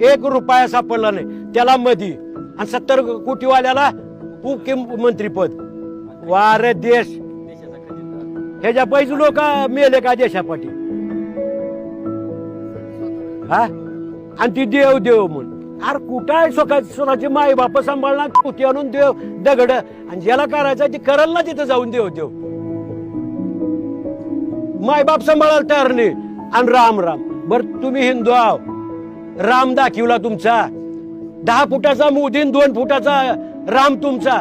एक रुपया सापडला नाही. त्याला मधी. आणि सत्तर कोटीवाल्याला उपमुख्यमंत्रीपद वारे देश. ह्याच्या पैसे लोक मेले का देशापाठी? हा? आणि ती देव देव म्हण. अरे कुठं आहे स्वतः स्वतःची माई बाप सांभाळणार? कुठे आणून देव दगड? आणि ज्याला करायचं ते करल ना तिथं जाऊन देव देव. माय बाप सांभाळायला तयार नाही. आणि राम राम. बर तुम्ही हिंदू आहो. राम दाखिवला तुमचा. दहा फुटाचा मुदीन दोन फुटाचा राम तुमचा.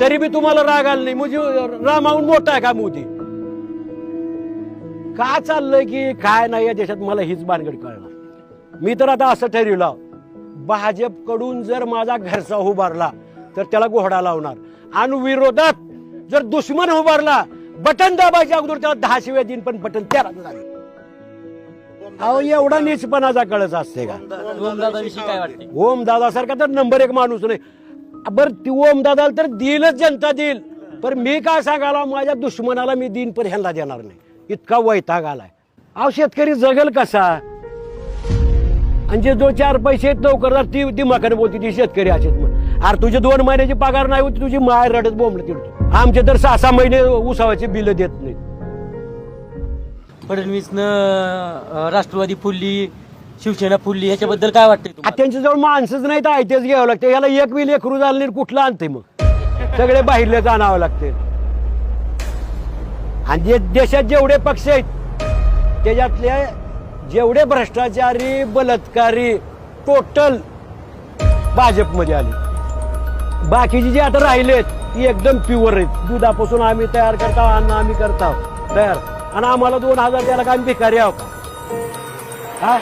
तरी बी तुम्हाला राग आला नाही. म्हणजे रामाहून मोठा आहे का मोदी का चाललंय की काय नाही या देशात मला हीच बानगड कळणार. मी तर आता असं ठरवलं. भाजपकडून जर माझा घरचा उभारला तर त्याला घोडा लावणार. आणि विरोधात जर दुश्मन उभारला बटन दाबायच्या अगोदर त्याला दहा शिव्या देईन पण बटन त्याला झाले अहो एवढा नीचपणाचा कळच असते का? ओमदादाविषयी काय वाटते ओम दादा सारखा तर नंबर एक माणूस नाही. बर ती ओम दादा तर देईलच जनता देईल. पण मी काय सांगायला माझ्या दुश्मनाला मी देईन पण ह्यांना देणार नाही. इतका वैताग आलाय. अहो शेतकरी जगल कसा? आणि जे जो चार पैसे नोकरदार ती दिमाखाने बोलते ती शेतकरी असेल मग अरे तुझे दोन महिन्याची पगार नाही होती तुझी माय रडत बोंबलं तिडतो आमचे तर सहा सहा महिने उसावाचे बिल देत नाहीत. फडणवीसनं राष्ट्रवादी फुलली शिवसेना फुलली याच्याबद्दल काय वाटतंय त्यांच्या जवळ त्यांच्याजवळ माणसंच नाही तर आयतेच घ्यावं लागते. याला एक विल एक झालं नाही कुठलं आणते मग? सगळे बाहेरले जाणावं लागते. आणि जे देशात जेवढे पक्ष आहेत त्याच्यातले जेवढे भ्रष्टाचारी बलात्कारी टोटल भाजपमध्ये आले. बाकीचे जे आता राहिलेत ती एकदम प्युअर आहेत. दुधापासून आम्ही तयार करतो अन्न आम्ही करतो. तयार. आणि आम्हाला दोन हजार द्यायला काय भिकारी आहो? का? हा?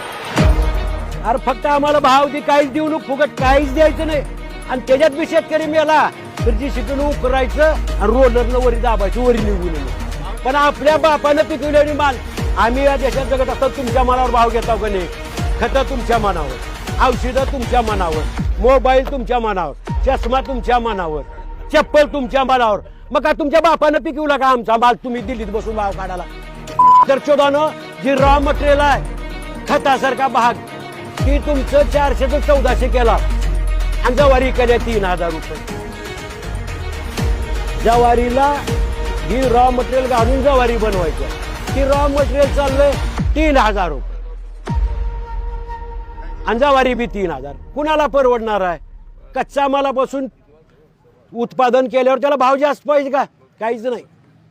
अरे फक्त आम्हाला भाव दे काहीच देऊ नको फुकट काहीच द्यायचं नाही. आणि त्याच्यात बी शेतकरी मेला तर जी शिकून उकरायचं आणि रोलरनं वरी दाबायचं वरी निघून पण आपल्या बापानं पिकवलेली माल. आम्ही या देशात जगत असतात तुमच्या मनावर भाव घेता का नाही? खतं तुमच्या मनावर औषधं तुमच्या मनावर मोबाईल तुमच्या मनावर चष्मा तुमच्या मनावर चप्पल तुमच्या मनावर. मग का तुमच्या बापानं पिकवला का आमचा माल? तुम्ही दिल्लीत बसून भाव काढाला तर चोदानं जी रॉ मटेरियल आहे खतासारखा भाग ती तुमचं चारशे ते चौदाशे केला. आणि जवारी केल्या तीन हजार रुपये. जवारीला ही रॉ मटेरियल घालून जवारी बनवायचं. ती रॉ मटेरियल चाललंय तीन हजार रुपये. आणि जवारी बी तीन हजार. कुणाला परवडणार आहे? कच्चा मालापासून उत्पादन केल्यावर त्याला भाव जास्त पाहिजे का? काहीच नाही.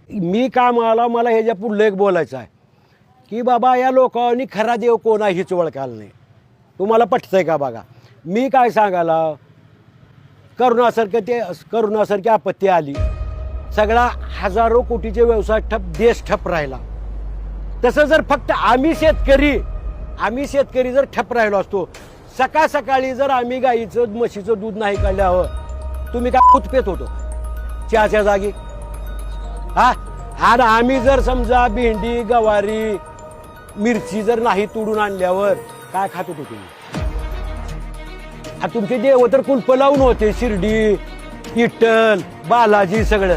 मी काय मला मला ह्याच्या पुढलं एक बोलायचं आहे. की बाबा या लोकांनी खरा देव कोण आहे हीच ओळखायला नाही. तुम्हाला पटतंय का बघा? मी काय सांगायला? करोनासारखं ते करोनासारखी आपत्ती आली. सगळा हजारो कोटीचे व्यवसाय ठप देश ठप राहिला. तसं जर फक्त आम्ही शेतकरी आम्ही शेतकरी जर ठप राहिलो असतो सकाळ सकाळी जर आम्ही गाईचं म्हशीचं दूध नाही काढल्यावर तुम्ही काय उत्पेत होतो? चहाच्या जागी? हा? आणि आम्ही जर समजा भेंडी गवारी मिरची जर नाही तोडून आणल्यावर काय खात होतो तुम्ही? तुमचे देव तर कुलप लावून होते शिर्डी इटल बालाजी सगळं.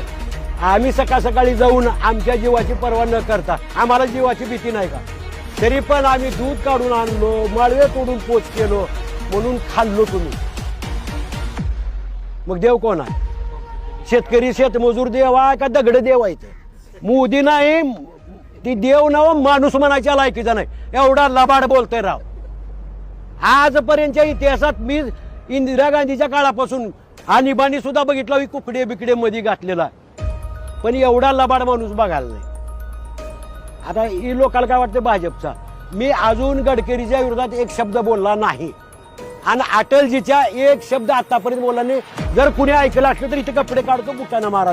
आम्ही सकाळ सकाळी जाऊन आमच्या जीवाची पर्वा न करता आम्हाला जीवाची भीती नाही का? तरी पण आम्ही दूध काढून आणलो माळवे तोडून पोच केलो म्हणून खाल्लो तुम्ही. मग देव कोण आहे? शेतकरी शेतमजूर देव आहे का दगड देव आहे ते? मोदी नाही ती देव नाव माणूस म्हणायच्या लायकीचा नाही. एवढा लबाड बोलतोय राव. आजपर्यंतच्या इतिहासात मी इंदिरा गांधीच्या काळापासून आणीबाणी सुद्धा बघितला ही कुकडे बिकडे मध्ये घातलेला पण एवढा लबाड माणूस बघायला नाही. आता ही लोकांना काय वाटतं? भाजपचा. मी अजून गडकरीच्या विरोधात एक शब्द बोलला नाही. आणि अटलजीच्या एक शब्द आतापर्यंत बोलला नाही. जर कुणी ऐकलं असलं तर इथे कपडे काढतो बुटानं मारा